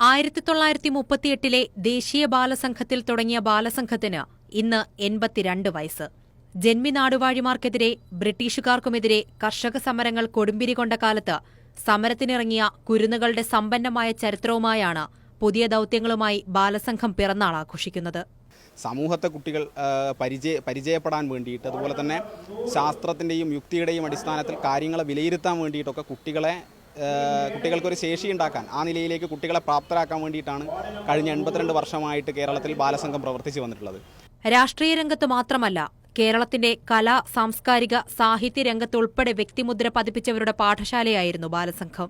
ആയിരത്തി തൊള്ളായിരത്തി മുപ്പത്തിയെട്ടിലെ ദേശീയ ബാലസംഘത്തിൽ തുടങ്ങിയ ബാലസംഘത്തിന് ഇന്ന് എൺപത്തിരണ്ട് വയസ്സ്. ജന്മിനാടുവാഴിമാർക്കെതിരെ ബ്രിട്ടീഷുകാർക്കുമെതിരെ കർഷക സമരങ്ങൾ കൊടുമ്പിരി കൊണ്ട കാലത്ത് സമരത്തിനിറങ്ങിയ കുരുന്നുകളുടെ സമ്പന്നമായ ചരിത്രവുമായാണ് പുതിയ ദൗത്യങ്ങളുമായി ബാലസംഘം പിറന്നാൾ ആഘോഷിക്കുന്നത്. സമൂഹത്തെ കുട്ടികൾ പരിചയ പരിചയപ്പെടാൻ വേണ്ടിയിട്ട് അതുപോലെ തന്നെ ശാസ്ത്രത്തിന്റെയും യുക്തിയുടെയും അടിസ്ഥാനത്തിൽ കാര്യങ്ങളെ വിലയിരുത്താൻ വേണ്ടിയിട്ടൊക്കെ കുട്ടികളെ കുട്ടികൾക്കൊരു ശേഷി ഉണ്ടാക്കാൻ ആ നിലയിലേക്ക് കുട്ടികളെ പ്രാപ്തരാക്കാൻ വേണ്ടിയിട്ടാണ് കഴിഞ്ഞ എൺപത്തിരണ്ട് വർഷമായിട്ട് കേരളത്തിൽ ബാലസംഘം പ്രവർത്തിച്ചു വന്നിട്ടുള്ളത്. രാഷ്ട്രീയ രംഗത്ത് മാത്രമല്ല കേരളത്തിന്റെ കലാ സാംസ്കാരിക സാഹിത്യ രംഗത്തുൾപ്പെടെ വ്യക്തിമുദ്ര പതിപ്പിച്ചവരുടെ പാഠശാലയായിരുന്നു ബാലസംഘം.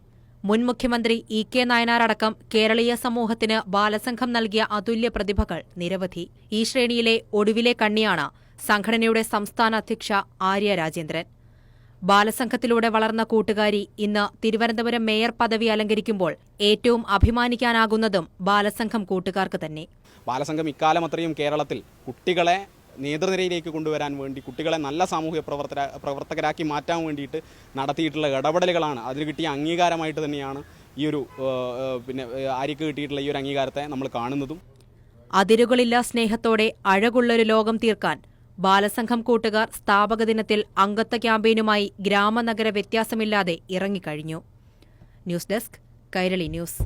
മുൻ മുഖ്യമന്ത്രി ഇ കെ നായനാർ അടക്കം കേരളീയ സമൂഹത്തിന് ബാലസംഘം നൽകിയ അതുല്യ പ്രതിഭകൾ നിരവധി. ഈ ശ്രേണിയിലെ ഒടുവിലെ കണ്ണിയാണ് സംഘടനയുടെ സംസ്ഥാന അധ്യക്ഷ ആര്യ രാജേന്ദ്രൻ. ബാലസംഘത്തിലൂടെ വളർന്ന കൂട്ടുകാരി ഇന്ന് തിരുവനന്തപുരം മേയർ പദവി അലങ്കരിക്കുമ്പോൾ ഏറ്റവും അഭിമാനിക്കാനാകുന്നതും ബാലസംഘം കൂട്ടുകാർക്ക് തന്നെ. ബാലസംഘം ഇക്കാലം അത്രയും കേരളത്തിൽ കുട്ടികളെ നേതൃനിരയിലേക്ക് കൊണ്ടുവരാൻ വേണ്ടി കുട്ടികളെ നല്ല സാമൂഹ്യ പ്രവർത്തക പ്രവർത്തകരാക്കി മാറ്റാൻ വേണ്ടിയിട്ട് നടത്തിയിട്ടുള്ള ഇടപെടലുകളാണ്. അതിന് കിട്ടിയ അംഗീകാരമായിട്ട് തന്നെയാണ് ഈ ഒരു പിന്നെ ആര്യക്ക് കിട്ടിയിട്ടുള്ള ഈ ഒരു അംഗീകാരത്തെ നമ്മൾ കാണുന്നതും. അതിരുകളില്ല സ്നേഹത്തോടെ അഴകുള്ളൊരു ലോകം തീർക്കാൻ ബാലസംഘം കൂട്ടുകാർ സ്ഥാപക ദിനത്തിൽ അംഗത്വ ക്യാമ്പയിനുമായി ഗ്രാമനഗര വ്യത്യാസമില്ലാതെ ഇറങ്ങിക്കഴിഞ്ഞു. News desk Kairali news.